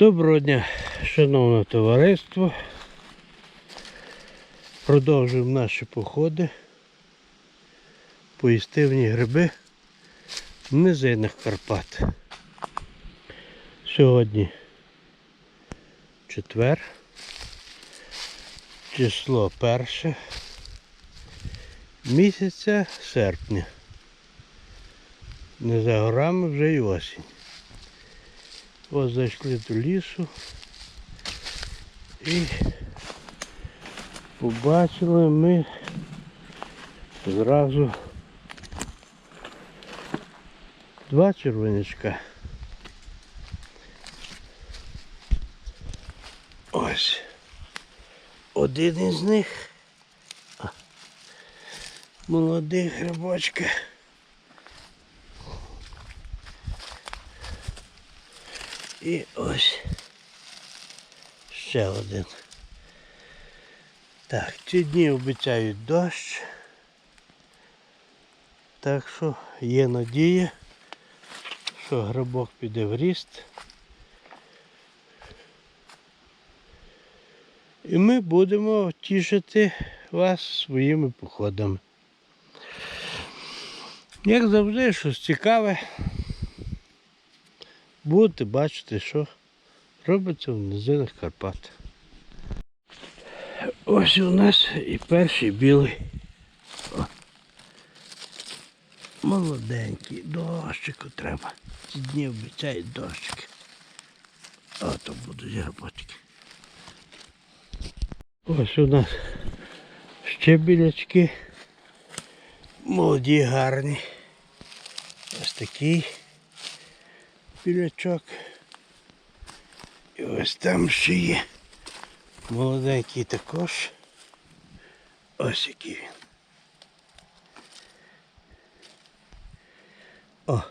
Доброго дня, шановне товариство. Продовжуємо наші походи по істивні гриби низинних Карпат. Сьогодні четвер, число перше місяця серпня. Не за горами вже й осінь. Ось зайшли до лісу і побачили ми зразу два червонячка. Ось один із них. Молодий грибочка. І ось ще один. Так, ці дні обіцяють дощ. Так що є надія, що грибок піде в ріст. І ми будемо тішити вас своїми походами. Як завжди, щось цікаве. Будете бачити, що робиться в низинах Карпат. Ось у нас і перший білий. О. Молоденький, дощику треба. Ці дні обіцяють дощики. Ото будуть грибочки. Ось у нас ще білячки. Молоді, гарні. Ось такий білячок. І ось там ще є. Молоденький також. Ось який він. О.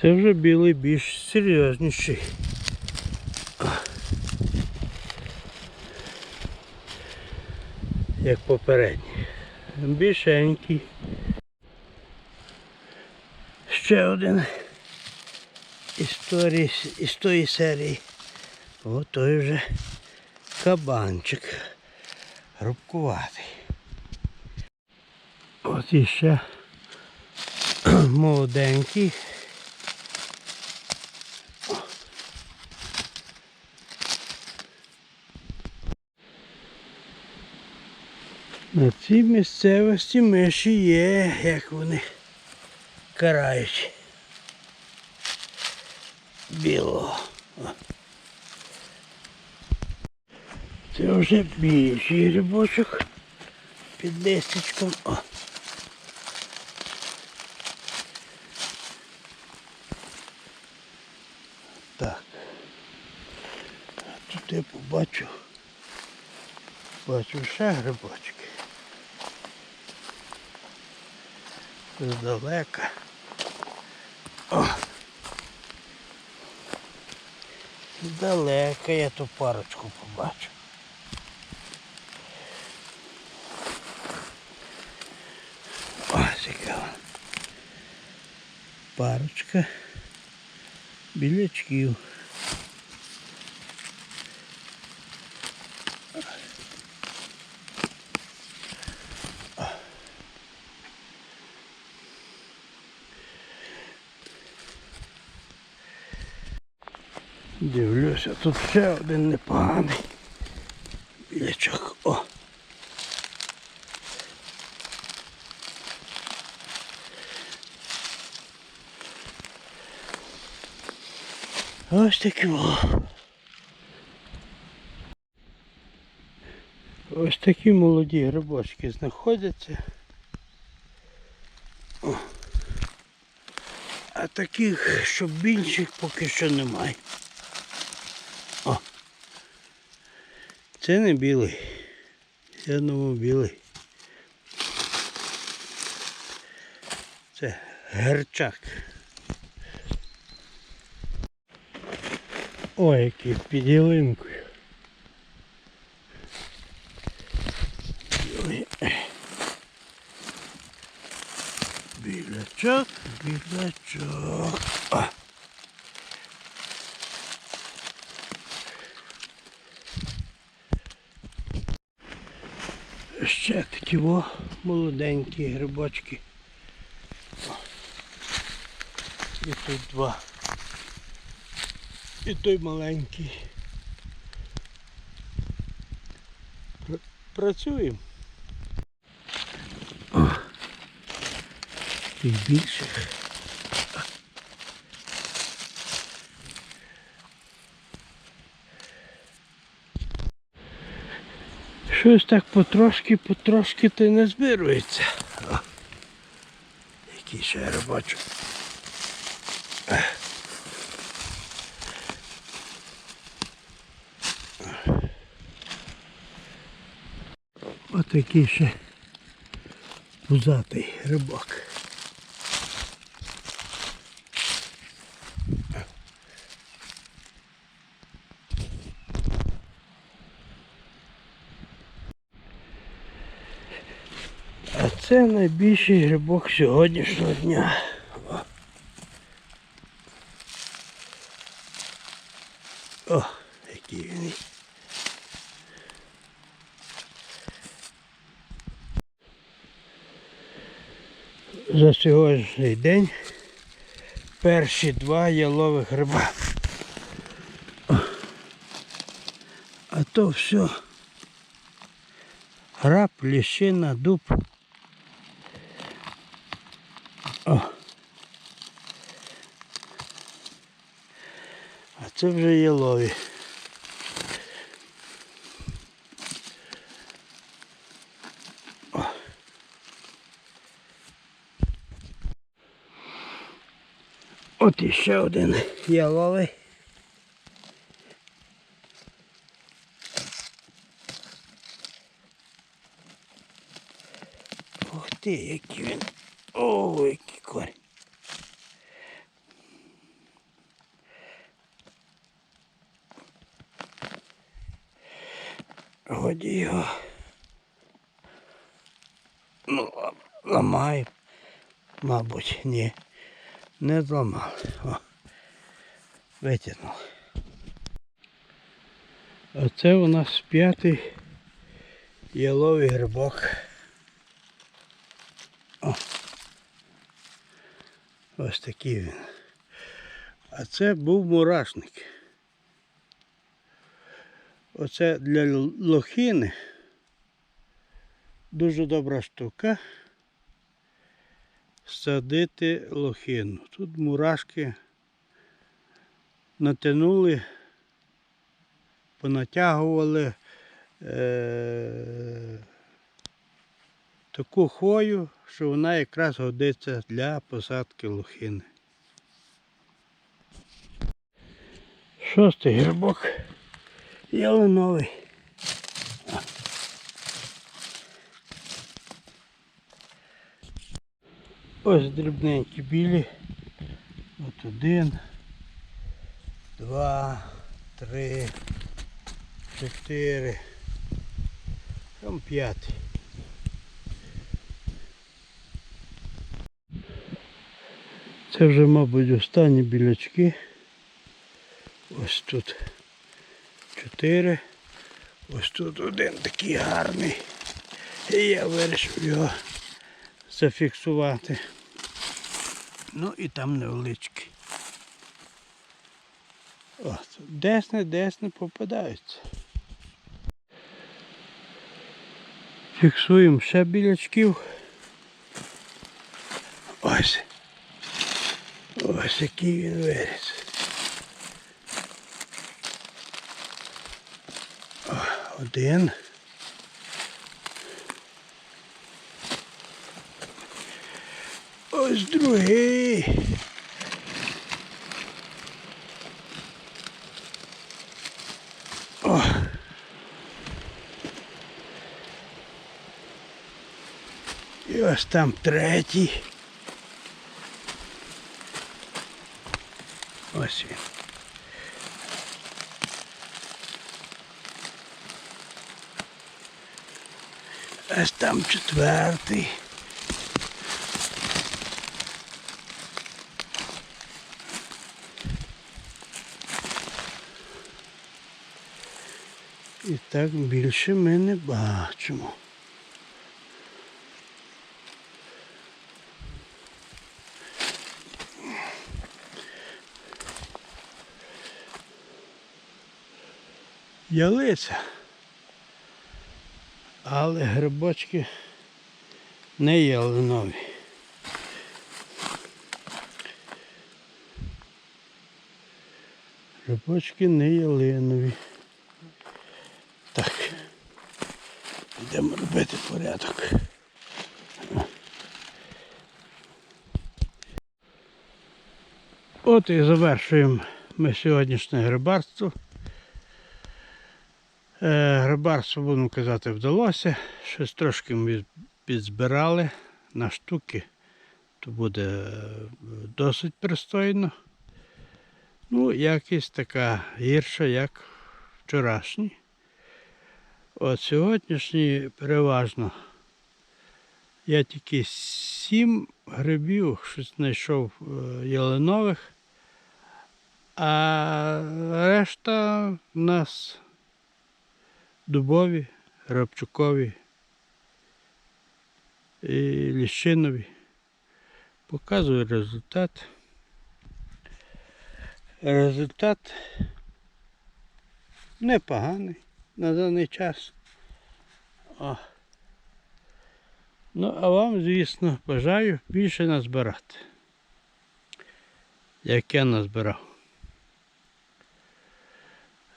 Це вже білий більш серйозніший. О. Як попередній. Більшенький. Ще один історії, із тої серії. О, той вже кабанчик. Рубкуватий. От іще молоденький. На цій місцевості миші є, як вони карають білого. Це вже більший грибочок під листечком. О. Так. А тут я побачу. Бачу ще грибочки. Здалека. О. Здалека я ту парочку побачу. Ось яка вона. Парочка білячків. Дивлюся, тут ще один непоганий білячок. О! Ось такі о. Ось такі молоді грибочки знаходяться. О. А таких, щоб більших, поки що немає. Це не білий. Я думав білий. Це герчак. Ой, який під ялинкою. Білячок, білячок. А. ті во молоденькі грибочки. І тут два. І той маленький. Працюємо. О. І більше. Щось так потрошки, потрошки ти не збирується. Який ще робочий. Отакий ще пузатий рибак. А це найбільший грибок сьогоднішнього дня. О, О який він. За сьогоднішній день перші два ялових гриба. А то все. Граб, ліщина, дуб. Це вже ялові. От іще один яловий. Ух ти, який він. О, який корінь. Годі його. Ну, ла- ламаю. Мабуть, ні. Не зламав. О, витягнув. А це у нас п'ятий яловий грибок. О. Ось такий він. А це був мурашник. Оце для лохини дуже добра штука. Садити лохину. Тут мурашки натягнули, понатягували е- таку хвою, що вона якраз годиться для посадки лохини. Шостий грибок. Ялиновий. Ось дрібненькі білі. От один, два, три, чотири. Там п'ятий. Це вже, мабуть, останні білячки. Ось тут чотири. Ось тут один такий гарний. І я вирішив його зафіксувати. Ну і там невеличкий. От, десь не десь не попадаються. Фіксуємо ще білячків. Ось. Ось який він виріс. Один. Ось другий. О. І ось там третій. Ось він. Ось там четвертий. І так більше ми не бачимо. Ялиця, але грибочки не ялинові. Грибочки не ялинові. Йдемо робити порядок. От і завершуємо ми сьогоднішнє грибарство. Е, Грибарство, будемо казати, вдалося. Щось трошки ми підзбирали на штуки, то буде е, досить пристойно. Ну, якість така гірша, як вчорашні. От сьогоднішні переважно. Я тільки сім грибів щось знайшов е, ялинових, а решта в нас дубові, рабчукові і ліщинові. Показую результат. Результат непоганий на даний час. О. Ну, а вам, звісно, бажаю більше назбирати. Як я назбирав.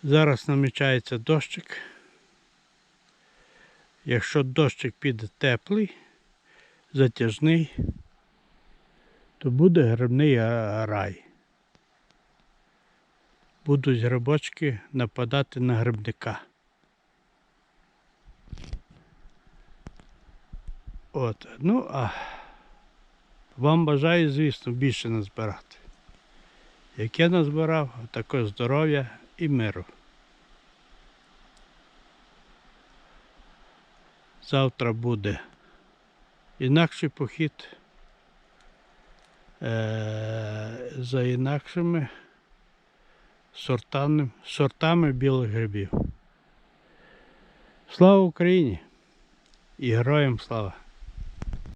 Зараз намічається дощик. Якщо дощик піде теплий, затяжний, то буде грибний рай. Будуть грибочки нападати на грибника. От, ну а вам бажаю, звісно, більше назбирати. Як я назбирав, також здоров'я і миру. Завтра буде інакший похід е- за інакшими сортами білих грибів. Слава Україні і героям слава!